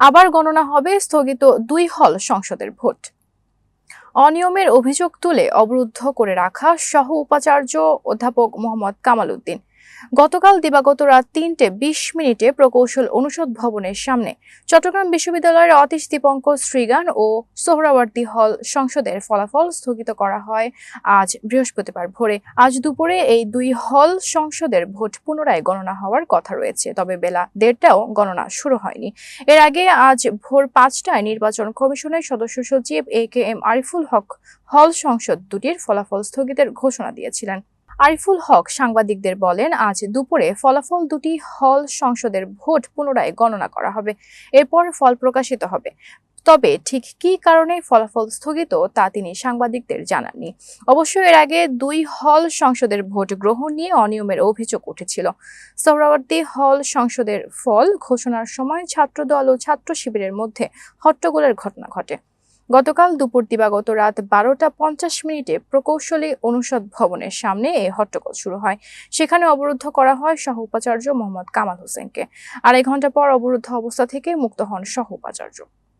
আবার গণনা হবে স্থগিত দুই হল সংসদের ভোট। অনিয়মের অভিযোগ তুলে অবরুদ্ধ করে রাখা সহ উপাচার্য অধ্যাপক মোহাম্মদ কামাল উদ্দিন। গতকাল দিবাগত রাত তিনটে বিশ মিনিটে প্রকৌশল অনুষদ ভবনের সামনে চট্টগ্রাম বিশ্ববিদ্যালয়ের অতীশ দীপঙ্কর শ্রীগান ও সোহরাওয়ার্দী হল সংসদের ফলাফল স্থগিত করা হয় আজ বৃহস্পতিবার ভোরে। আজ দুপুরে এই দুই হল সংসদের ভোট পুনরায় গণনা হওয়ার কথা রয়েছে, তবে বেলা দেড়টাও গণনা শুরু হয়নি। এর আগে আজ ভোর পাঁচটায় নির্বাচন কমিশনের সদস্য সচিব এ কে এম আরিফুল হক হল সংসদ দুটির ফলাফল স্থগিতের ঘোষণা দিয়েছিলেন। আরিফুল হক সাংবাদিকদের বলেন, আজ দুপুরে ফলাফল দুটি হল সংসদের ভোট পুনরায় গণনা করা হবে, এরপর ফল প্রকাশিত হবে। তবে ঠিক কী কারণে ফলাফল স্থগিত, তা তিনি সাংবাদিকদের জানাননি। অবশ্য এর আগে দুই হল সংসদের ভোট গ্রহণ নিয়ে অনিয়মের অভিযোগ উঠেছিল। সোহরাওয়ার্দী হল সংসদের ফল ঘোষণার সময় ছাত্রদল ও ছাত্র শিবিরের মধ্যে হট্টগোলের ঘটনা ঘটে। গতকাল দুপুর দিবাগত রাত বারোটা পঞ্চাশ মিনিটে প্রকৌশলী অনুষদ ভবনের সামনে এই হট্টগোল শুরু হয়। সেখানে অবরুদ্ধ করা হয় সহ উপাচার্য মোহাম্মদ কামাল হোসেনকে। আড়াই ঘণ্টা পর অবরুদ্ধ অবস্থা থেকে মুক্ত হন সহ উপাচার্য।